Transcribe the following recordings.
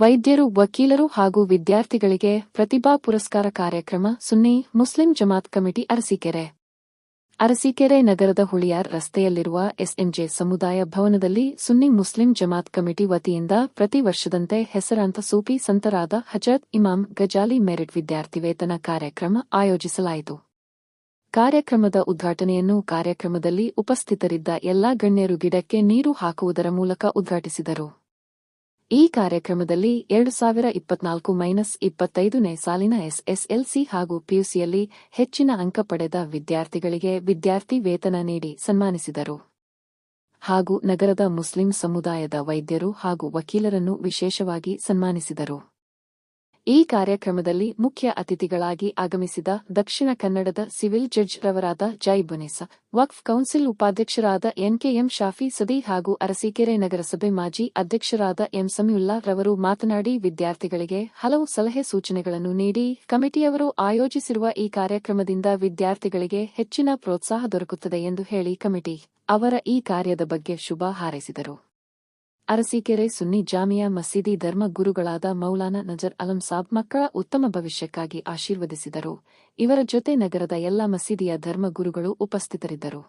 ವೈದ್ಯರು, ವಕೀಲರು ಹಾಗೂ ವಿದ್ಯಾರ್ಥಿಗಳಿಗೆ ಪ್ರತಿಭಾ ಪುರಸ್ಕಾರ ಕಾರ್ಯಕ್ರಮ Sunni Muslim Jamaat committee Arsikere. Arsikere ನಗರದ ಹುಳಿಯಾರ್ ರಸ್ತೆಯಲ್ಲಿರುವ ಎಸ್ಎಂಜೆ ಸಮುದಾಯ ಭವನದಲ್ಲಿ ಸುನ್ನಿ ಮುಸ್ಲಿಂ ಜಮಾತ್ ಕಮಿಟಿ ವತಿಯಿಂದ ಪ್ರತಿ ವರ್ಷದಂತೆ ಹೆಸರಾಂತ ಸೂಫಿ ಸಂತರಾದ ಹಜರತ್ ಇಮಾಮ್ ಗಜಾಲಿ ಮೆರಿಟ್ ವಿದ್ಯಾರ್ಥಿ ವೇತನ ಕಾರ್ಯಕ್ರಮ ಆಯೋಜಿಸಲಾಯಿತು. ಕಾರ್ಯಕ್ರಮದ ಉದ್ಘಾಟನೆಯನ್ನು ಕಾರ್ಯಕ್ರಮದಲ್ಲಿ ಉಪಸ್ಥಿತರಿದ್ದ ಎಲ್ಲಾ ಗಣ್ಯರು ಗಿಡಕ್ಕೆ ನೀರು ಹಾಕುವುದರ ಮೂಲಕ ಉದ್ಘಾಟಿಸಿದರು. ಈ ಕಾರ್ಯಕ್ರಮದಲ್ಲಿ ಎರಡು ಸಾವಿರ ಇಪ್ಪತ್ನಾಲ್ಕು ಮೈನಸ್ ಇಪ್ಪತ್ತೈದನೇ ಸಾಲಿನ ಎಸ್ಎಸ್ಎಲ್ಸಿ ಹಾಗೂ ಪಿಯುಸಿಯಲ್ಲಿ ಹೆಚ್ಚಿನ ಅಂಕ ಪಡೆದ ವಿದ್ಯಾರ್ಥಿಗಳಿಗೆ ವಿದ್ಯಾರ್ಥಿ ವೇತನ ನೀಡಿ ಸನ್ಮಾನಿಸಿದರು. ಹಾಗೂ ನಗರದ ಮುಸ್ಲಿಂ ಸಮುದಾಯದ ವೈದ್ಯರು ಹಾಗೂ ವಕೀಲರನ್ನು ವಿಶೇಷವಾಗಿ ಸನ್ಮಾನಿಸಿದರು. ಈ ಕಾರ್ಯಕ್ರಮದಲ್ಲಿ ಮುಖ್ಯ ಅತಿಥಿಗಳಾಗಿ ಆಗಮಿಸಿದ ದಕ್ಷಿಣ ಕನ್ನಡದ ಸಿವಿಲ್ ಜಡ್ಜ್ ರವರಾದ ಜೈ ಬುನೇಸ, ವಕ್ಫ್ ಕೌನ್ಸಿಲ್ ಉಪಾಧ್ಯಕ್ಷರಾದ ಎನ್ಕೆಎಂ ಶಾಫಿ ಸದಿ ಹಾಗೂ ಅರಸೀಕೆರೆ ನಗರಸಭೆ ಮಾಜಿ ಅಧ್ಯಕ್ಷರಾದ ಎಂ ಸಮಿಯುಲ್ಲಾ ರವರು ಮಾತನಾಡಿ, ವಿದ್ಯಾರ್ಥಿಗಳಿಗೆ ಹಲವು ಸಲಹೆ ಸೂಚನೆಗಳನ್ನು ನೀಡಿ, ಕಮಿಟಿಯವರು ಆಯೋಜಿಸಿರುವ ಈ ಕಾರ್ಯಕ್ರಮದಿಂದ ವಿದ್ಯಾರ್ಥಿಗಳಿಗೆ ಹೆಚ್ಚಿನ ಪ್ರೋತ್ಸಾಹ ದೊರಕುತ್ತದೆ ಎಂದು ಹೇಳಿ ಕಮಿಟಿ ಅವರ ಈ ಕಾರ್ಯದ ಬಗ್ಗೆ ಶುಭ ಹಾರೈಸಿದರು. ಅರಸೀಕೆರೆ ಸುನ್ನಿ ಜಾಮಿಯಾ ಮಸೀದಿ ಧರ್ಮ ಗುರುಗಳಾದ ಮೌಲಾನಾ ನಜರ್ ಅಲಂ ಸಾಬ್ ಮಕ್ಕಳ ಉತ್ತಮ ಭವಿಷ್ಯಕ್ಕಾಗಿ ಆಶೀರ್ವದಿಸಿದರು. ಇವರ ಜೊತೆ ನಗರದ ಎಲ್ಲ ಮಸೀದಿಯ ಧರ್ಮಗುರುಗಳು ಉಪಸ್ಥಿತರಿದ್ದರು.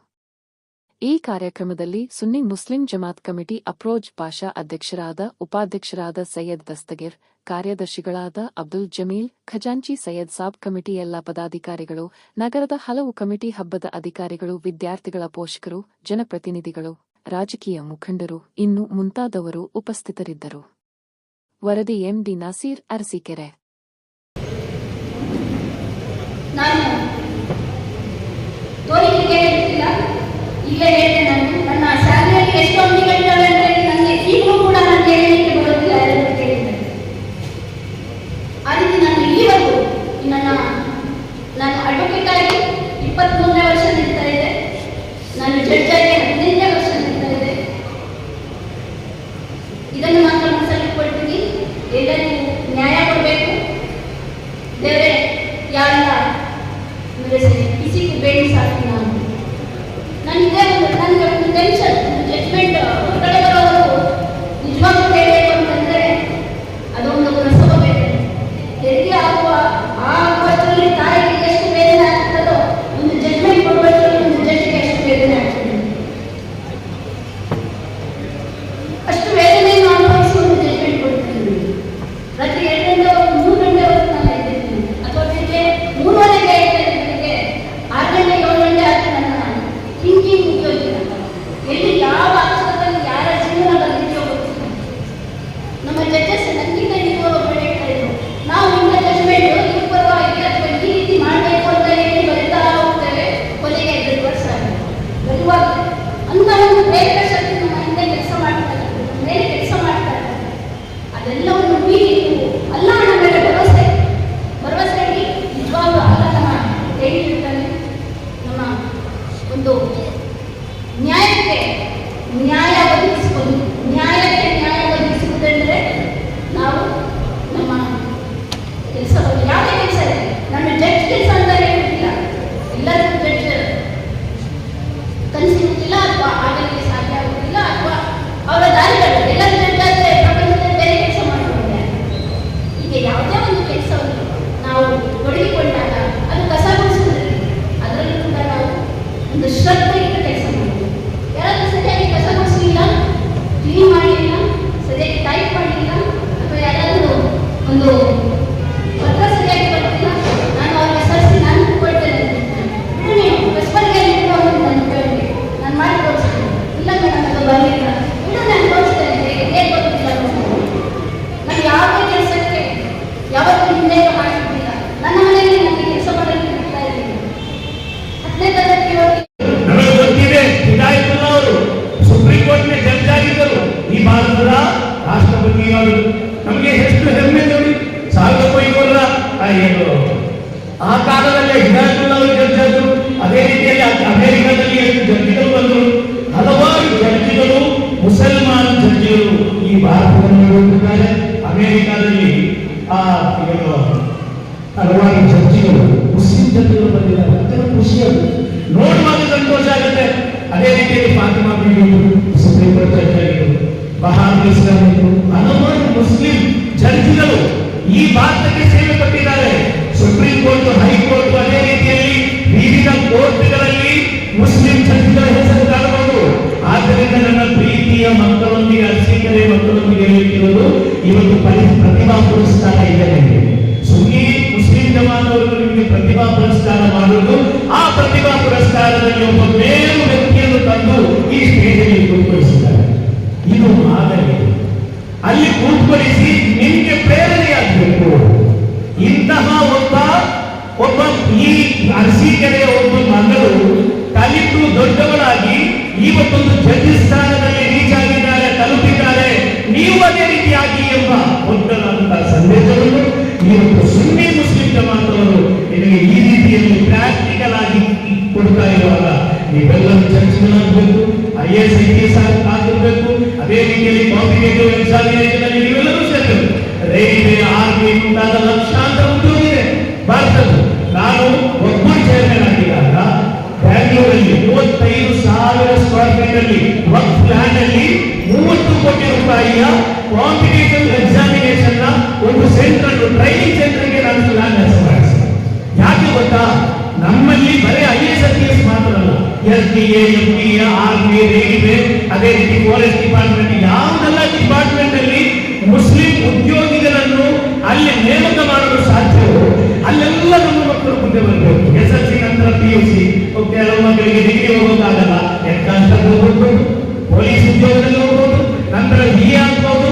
ಈ ಕಾರ್ಯಕ್ರಮದಲ್ಲಿ Sunni Muslim Jamaat committee Afroz Pasha ಅಧ್ಯಕ್ಷರಾದ, ಉಪಾಧ್ಯಕ್ಷರಾದ ಸೈಯದ್ ದಸ್ತಗಿರ್, ಕಾರ್ಯದರ್ಶಿಗಳಾದ ಅಬ್ದುಲ್ ಜಮೀಲ್, ಖಜಾಂಚಿ ಸೈಯದ್ ಸಾಬ್ ಕಮಿಟಿ ಎಲ್ಲ ಪದಾಧಿಕಾರಿಗಳು, ನಗರದ ಹಲವು ಕಮಿಟಿ ಹಬ್ಬದ ಅಧಿಕಾರಿಗಳು, ವಿದ್ಯಾರ್ಥಿಗಳ ಪೋಷಕರು, ಜನಪ್ರತಿನಿಧಿಗಳು. ರಾಜಕೀಯ ಮುಖಂಡರು ಇನ್ನು ಮುಂತಾದವರು ಉಪಸ್ಥಿತರಿದ್ದರು. ವರದಿ ಎಂಡಿ ನಾಸೀರ್ ಅರಸೀಕೆರೆ. ನಾನು ತೋರಿಕೆಗೆ ಹೇಳ್ತಿಲ್ಲ ಇಲ್ಲೇ ಹೇಳಿದೆ ನಾನು ನನ್ನ ಶಾಲೆಯಲ್ಲಿ ಎಷ್ಟು ಅಂಕಿಗಳಿದ್ದಾವೆ ಅಂತ ಹೇಳಿ ನನಗೆ ಈಗಲೂ ಕೂಡ ನಾನು ಹೇಳಲಿಕ್ಕೆ ಬರುತ್ತಿಲ್ಲ ಎಲ್ಲರೂ ಕೇಳಿದ್ದಾರೆ ಆ ರೀತಿ ನಾನು ಇಲ್ಲಿವರೆಗೂ ನನ್ನ ನಾನು ಅಡ್ವೊಕೇಟ್ ಆಗಿ ಇಪ್ಪತ್ತ್ಮೂರನೇ ವರ್ಷ ನಡೀತಾ ಇದೆ ನಾನು ಜಡ್ಜ್ ಆಗಿ ಹದಿನೈದನೇ ವರ್ಷ ನಡೀತಾ ಇದೆ ಇದನ್ನು ಮಾತ್ರ ಮನಸ್ಸಲ್ಲಿ ಇಟ್ಕೊಳ್ತೀನಿ ಎಲ್ಲರಿಗೂ ನ್ಯಾಯ ಕೊಡಬೇಕು तेरे यार मेरे से किसी को बेटी साथ ಕೂತ್ಕೊಳಿಸಿದ್ದಾರೆ ಇದು ಮಾದರಿ. ಅಲ್ಲಿ ಕೂತ್ಕೊಳಿಸಿ ನಿಮಗೆ ಪ್ರೇರಣೆಯಾಗಬೇಕು ಇಂತಹ ಒಬ್ಬ ಒಬ್ಬ ಈ ಅರಸೀಕೆರೆಯ ಒಬ್ಬ ಮಗಳು ಕಲಿತು ದೊಡ್ಡವಳಾಗಿ ಇವತ್ತೊಂದು ಜಡ್ಜಿ ಸ್ಥಾನದಲ್ಲಿ ರೀಚ್ ಆಗಿದ್ದಾರೆ, ತಲುಪಿದ್ದಾರೆ. ನೀವು ಅದೇ ರೀತಿಯಾಗಿ ಎಂಬ ದೊಡ್ಡದಾದಂತಹ ಸಂದೇಶವನ್ನು ಇವತ್ತು ಸುನ್ನಿ ಮುಸ್ಲಿಂ ಜಮಾತವರು ನಿಮಗೆ ಈ ರೀತಿಯಲ್ಲಿ ಪ್ರಾಕ್ಟಿಕಲ್ ಆಗಿ ಕೊಡ್ತಾ ಇರುವಾಗ ನೀವೆಲ್ಲರೂ ಚರ್ಚೆಗಳಾಗಬೇಕು. ಐ ಎಸ್ ಐ ಎಸ್ ಆಗಿರ್ಬೇಕು ಅದೇ ರೀತಿಯಲ್ಲಿ ಕಾಂಪಿಟೇಟಿವ್ ಎಕ್ಸಾಮಿನೇಷನ್ ನೀವೆಲ್ಲರೂ ಸೇರಬೇಕು. ರೈಲ್ವೆ ಆರ್ಮಿ ಮುಂತಾದ ಲಕ್ಷಾಂತರ ಉದ್ಯೋಗಿದೆ ಭಾರತದ್ದು ನಾನು ಒಬ್ಬ ಚೇರ್ಮನ್ ಆಗಿದ್ದಾಗ ಬ್ಯಾಂಗ್ಳೂರಲ್ಲಿ ಮೂವತ್ತೈದು ಸಾವಿರ ಸ್ಕ್ವೇರ್ ಫೀಟ್ ಅಲ್ಲಿ ವರ್ಕ್ ಪ್ಲಾನ್ ಅಲ್ಲಿ ಮೂವತ್ತು ಕೋಟಿ ರೂಪಾಯಿಯ competitive examination D A A army railway ಅದೇ ರೀತಿ ಫಾರೆಸ್ಟ್ ಡಿಪಾರ್ಟ್ಮೆಂಟ್ ಯಾವುದೆಲ್ಲ ಡಿಪಾರ್ಟ್ಮೆಂಟ್ ಅಲ್ಲಿ ಮುಸ್ಲಿಂ ಉದ್ಯೋಗಿಗಳನ್ನು ಅಲ್ಲಿ ನೇಮಕ ಮಾಡಲು ಸಾಧ್ಯವೋ ಅಲ್ಲೆಲ್ಲ ನಮ್ಮ ಮಕ್ಕಳು ಮುಂದೆ ಬರಬೇಕು ಎಸ್ ಎಲ್ ಸಿ ನಂತರ ಪಿ ಯು ಸಿ ಕೆಲವು ಮಕ್ಕಳಿಗೆ ಡಿಗ್ರಿ ಹೋಗೋಕ್ಕಾಗಲ್ಲ. ಎಂತ ಹೋಗ್ಬೋದು ಪೊಲೀಸ್ ಉದ್ಯೋಗದಲ್ಲಿ ಹೋಗ್ಬೋದು, ನಂತರ ಬಿ ಎ ಆಗ್ಬೋದು?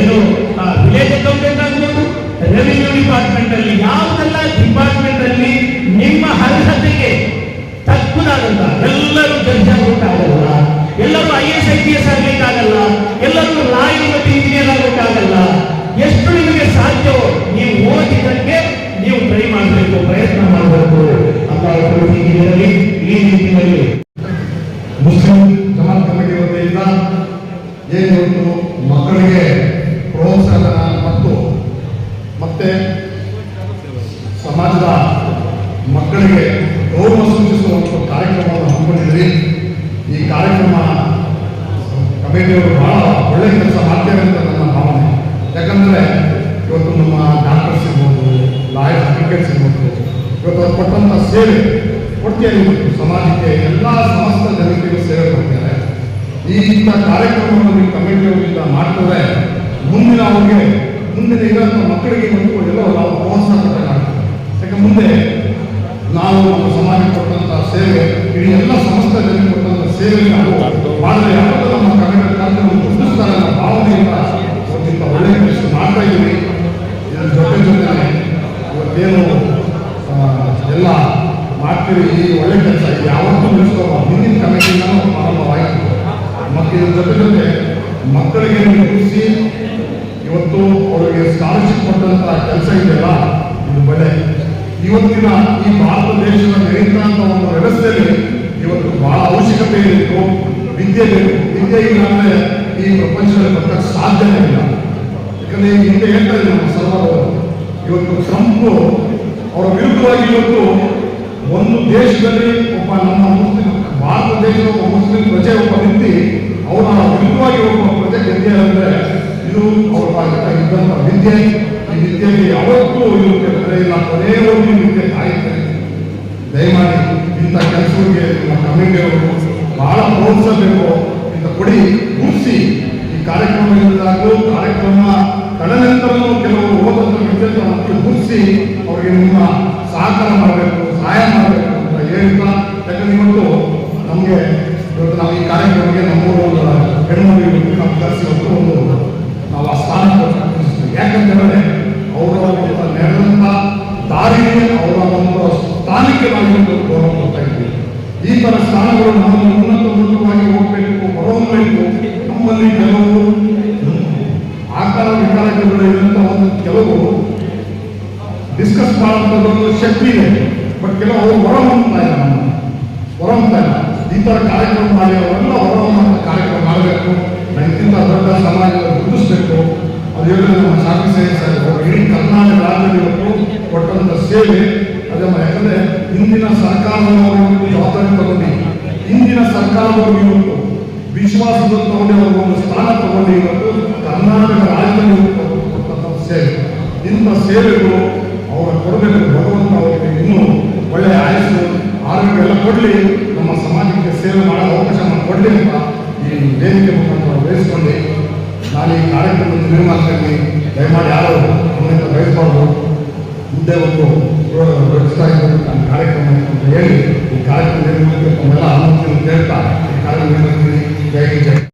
ಏನು ವಿಲೇಜ್ ಅಕೌಂಟೆಂಟ್ ಆಗ್ಬೋದು. ರೆವಿನ್ಯೂ ಡಿಪಾರ್ಟ್ಮೆಂಟ್ ಅಲ್ಲಿ, ಯಾವುದೆಲ್ಲ ಡಿಪಾರ್ಟ್ಮೆಂಟ್ ಅಲ್ಲಿ ನಿಮ್ಮ ಅರ್ಹತೆಗೆ ತಕ್ಕುದಾಗಲ್ಲ ಎಲ್ಲರೂ ಜಡ್ಜ್ ಆಗೋಕ್ಕಾಗಲ್ಲ ಎಲ್ಲರೂ I S I P S ಆಗ್ಲಿಕ್ಕಾಗಲ್ಲ. ಎಲ್ಲರೂ ಲಾಯರ್ ಮತ್ತು ಇಂಜಿನಿಯರ್ ಆಗೋಕ್ಕಾಗಲ್ಲ ಎಷ್ಟು ನಿಮಗೆ ಸಾಧ್ಯವೋ, ನೀವು ಓದಿದ್ದಕ್ಕೆ ನೀವು ಟ್ರೈ ಮಾಡಬೇಕು, ಪ್ರಯತ್ನ ಮಾಡಬೇಕು. ಅಂತ ಇದರಲ್ಲಿ ಈ ರೀತಿಯಲ್ಲಿ ಮುಸ್ಲಿಂ ಸಮಾಜ ಕಮಿಟಿ ವತಿಯಿಂದ ಏನು ಇವತ್ತು ಮಕ್ಕಳಿಗೆ ಪ್ರೋತ್ಸಾಹ ಮತ್ತು ಮತ್ತೆ ಸಮಾಜದ ಮಕ್ಕಳಿಗೆ ಗೌರವ ಸೂಚಿಸುವ ಒಂದು ಕಾರ್ಯಕ್ರಮವನ್ನು ಹಮ್ಮಿಕೊಂಡಿದ್ದೀರಿ. ಈ ಕಾರ್ಯಕ್ರಮ ಕಮಿಟಿಯವರು ಬಹಳ ಒಳ್ಳೆ ಕೆಲಸ ಮಾಡ್ತೇವೆ ಅಂತ ನನ್ನ ಭಾವನೆ. ಯಾಕಂದರೆ ಇವತ್ತು ನಮ್ಮ ಡಾಕ್ಟರ್ಸ್ ಇರ್ಬೋದು ಲಾಯರ್ ಅಡ್ವೊಕೇಟ್ಸ್ ಇರ್ಬೋದು ಇವತ್ತು ಅವ್ರು ಕೊಟ್ಟಂಥ ಸೇವೆ ಕೊಡ್ತೀರಿ ಇವತ್ತು. ಸಮಾಜಕ್ಕೆ ಎಲ್ಲ ಸಮಸ್ತ ಜನತೆಗೂ ಸೇವೆ ಕೊಡ್ತಾರೆ ಈ ಇಂಥ ಕಾರ್ಯಕ್ರಮವನ್ನು ನೀವು ಕಮಿಟಿಯವರಿಂದ ಮಾಡ್ತಾರೆ ಮುಂದಿನ ಅವ್ರಿಗೆ, ಮುಂದಿನ ಇರೋಂಥ ಮಕ್ಕಳಿಗೆ ಮತ್ತು ಎಲ್ಲ ಪ್ರೋತ್ಸಾಹ ಕೊಟ್ಟಾಗ್ತದೆ ಯಾಕೆ ಮುಂದೆ ನಾವು ನಮ್ಮ ಸಮಾಜಕ್ಕೆ ಕೊಟ್ಟಂತ ಸೇವೆ ಇಡೀ ಎಲ್ಲ ಸಮಸ್ತ ಜನರಿಗೆ ಕೊಟ್ಟಂತ ಸೇವೆ ಮಾಡಿದ್ರೆ ಯಾವಾಗ ನಮ್ಮ ಕಾರ್ಯಕ್ರಮ ಗುರುತಿಸ್ತಾರೆ ಅನ್ನೋ ಭಾವನೆಯಿಂದ ಒಂದಿಂತ ಒಳ್ಳೆಯ ಕೆಲಸ ಮಾಡ್ತಾ ಇದ್ದೀವಿ. ಇದರ ಜೊತೆ ಜೊತೆ ಇವತ್ತೇನು ಎಲ್ಲ ಮಾಡ್ತೀವಿ ಒಳ್ಳೆ ಕೆಲಸ ಯಾವತ್ತೂ ನಿಲ್ಲಿಸ್ಕೋಬಾರ್ದು ಹಿಂದಿನ ಕಮಿಟಿಯಿಂದನೂ ಪ್ರಾರಂಭವಾಯಿತು ಮತ್ತು ಇದ್ರ ಜೊತೆ ಜೊತೆ ಮಕ್ಕಳಿಗೆ ಗುರುತಿಸಿ ಇವತ್ತು ಅವರಿಗೆ ಸ್ಕಾಲರ್ಶಿಪ್ ಕೊಟ್ಟಂತ ಕೆಲಸ ಇದೆಯಲ್ಲ, ಇದು ಬೆಲೆ ಇವತ್ತಿನ ಈ ಭಾರತ ದೇಶದ ನಡೀತಂತ ಒಂದು ವ್ಯವಸ್ಥೆಯಲ್ಲಿ ಇವತ್ತು ಬಹಳ ಅವಶ್ಯಕತೆ ಇರಬೇಕು ವಿದ್ಯೆ ಬೇಕು ವಿದ್ಯೆ ಇಲ್ಲ ಅಂದ್ರೆ ಈ ಪ್ರಪಂಚದಲ್ಲಿ ಬರ್ತಕ್ಕ ಸಾಧ್ಯನೇ ಇಲ್ಲ. ಯಾಕಂದ್ರೆ ಈಗ ಹಿಂದೆ ಹೇಳ್ತಾ ಇದ್ದೀವಿ ನಮ್ಮ ಸರ್ವರು ಇವತ್ತು ಟ್ರಂಪ್ ಅವರ ವಿರುದ್ಧವಾಗಿ ಇವತ್ತು ಒಂದು ದೇಶದಲ್ಲಿ ಒಬ್ಬ ನಮ್ಮ ಮುಸ್ಲಿಂ, ಭಾರತ ದೇಶದ ಒಬ್ಬ ಮುಸ್ಲಿಂ ಪ್ರಜೆ, ಒಬ್ಬ ವ್ಯಕ್ತಿ ಅವರ ವಿರುದ್ಧವಾಗಿ ಒಬ್ಬ ಪ್ರಜೆ ಗೆದ್ದೆ ಅಂದ್ರೆ ಇದು ಅವರ ಇದ್ದಂತ ವಿದ್ಯೆ. ವಿದ್ಯೆಗೆ ಯಾವತ್ತೂ ಇದಕ್ಕೆ ಬೆಲೆ ಇಲ್ಲ ಕೊನೆಯವರೆಗೂ ಈ ವಿದ್ಯೆ ಕಾಯುತ್ತದೆ ದಯಮಾಡಿ ಇಂಥ ಕೆಲಸಗಳಿಗೆ ನಮ್ಮ ಕಮಿಟಿಯವರು ಬಹಳ ಪ್ರೋತ್ಸಾಹಬೇಕು ಇಂಥ ಕೊಡಿ ಗುರುಸಿ ಈ ಕಾರ್ಯಕ್ರಮದಿಂದಾಗೂ ಕಾರ್ಯಕ್ರಮ ತದನಂತರನೂ ಕೆಲವರು ಓದಂತ ವಿದ್ಯಾರ್ಥಿ ಗುರುಸಿ ಅವರಿಗೆ ನಿಮ್ಮ ಸಹಕಾರ ಮಾಡಬೇಕು ಸಹಾಯ ಮಾಡಬೇಕು ಅಂತ ಹೇಳ್ತಾ ಯಾಕಂದ್ರೆ ಇವತ್ತು ನಮಗೆ ಇವತ್ತು ನಾವು ಈ ಕಾರ್ಯಕ್ರಮಕ್ಕೆ ನಮ್ಮೂರು ಹೆಣ್ಣು ಮಕ್ಕಳು ಕರೆಸಿ ಒಂದು ನಾವು ಆ ಸ್ಥಾನ ಯಾಕಂತ ಹೇಳಿದ್ರೆ ಅವರ ದಾರಿಗೆ ಅವರ ಒಂದು ಸ್ಥಾನಕ್ಕೆ ಇವತ್ತು ಗೌರವ ಕೊಡ್ತಾ ಇದ್ದೀವಿ ಈ ಥರ ಸ್ಥಾನಗಳು ನಾವು ಉನ್ನತ ಉನ್ನತವಾಗಿ ಹೋಗಬೇಕು, ಹೊರಹೊಮ್ಮಬೇಕು. ನಮ್ಮಲ್ಲಿ ಕೆಲವು ಆಕಾರ ವಿಕಾರಗಳು ಇರುವಂತಹ ಒಂದು ಕೆಲವು ಡಿಸ್ಕಸ್ ಮಾಡುವಂಥದ್ದು ಶಕ್ತಿ ಇದೆ. ಬಟ್ ಕೆಲವು ಅವರು ಹೊರಹೊಮ್ಮತಾ ಇಲ್ಲ ನಮ್ಮನ್ನು ಹೊರಹೊಮ್ಮತಾ ಇಲ್ಲ. ಈ ಥರ ಕಾರ್ಯಕ್ರಮ ಮಾಡಿ ಅವರೆಲ್ಲ ಹೊರಹೊಮ್ಮಂತ ಕಾರ್ಯಕ್ರಮ ಮಾಡಬೇಕು. ಇಂಥ ದೊಡ್ಡ ಸಮಾಜ ಗುರುತಿಸಬೇಕು. ಅದು ಹೇಳಿದ್ರೆ ನಮ್ಮ ಶಾಂತಿ ಸೇವೆ ಇಡೀ ಕರ್ನಾಟಕ ರಾಜ್ಯದಲ್ಲಿ ಇವತ್ತು ಕೊಟ್ಟಂತ ಸೇವೆ, ಅದೇ ಯಾಕಂದ್ರೆ ಹಿಂದಿನ ಸರ್ಕಾರದವರು ಜವಾಬ್ದಾರಿ ತಗೊಂಡು ಹಿಂದಿನ ಸರ್ಕಾರದವರು ಇವತ್ತು ವಿಶ್ವಾಸದ ತಗೊಂಡು ಅವರು ಒಂದು ಸ್ಥಾನ ತಗೊಂಡು ಇವತ್ತು ಕರ್ನಾಟಕ ರಾಜ್ಯದಲ್ಲಿ ಕೊಟ್ಟಂತ ಸೇವೆ. ಇಂಥ ಸೇವೆಗಳು ಅವರ ಕೊಡಬೇಕು, ಭಗವಂತ ಅವರಿಗೆ ಇನ್ನೂ ಒಳ್ಳೆಯ ಆಯಸ್ಸು, ಆರೋಗ್ಯ ಎಲ್ಲ ಕೊಡಲಿ, ನಮ್ಮ ಸಮಾಜಕ್ಕೆ ಸೇವೆ ಮಾಡೋ ಅವಕಾಶ ಕೊಡಲಿ ಅಂತ ಈ ವೇದಿಕೆ ಮುಖಾಂತರ ಬಯಸ್ಕೊಂಡು ನಾನು ಈ ಕಾರ್ಯಕ್ರಮದ ನಿರ್ಮಾಣದಲ್ಲಿ ದಯಮಾಡಿ ಮುಂದೆ ಒಂದು ದೊಡ್ಡ ಕಾರ್ಯಕ್ರಮ ಅಂತ ಹೇಳಿ ಈ ಕಾರ್ಯಕ್ರಮ ನಿರ್ವಹಿಸಲಿಕ್ಕೆ ತಮ್ಮೆಲ್ಲ ಅನುಮತಿಯನ್ನು ಕೇಳ್ತಾ ಈ ಕಾರ್ಯಕ್ರಮ ಜೈ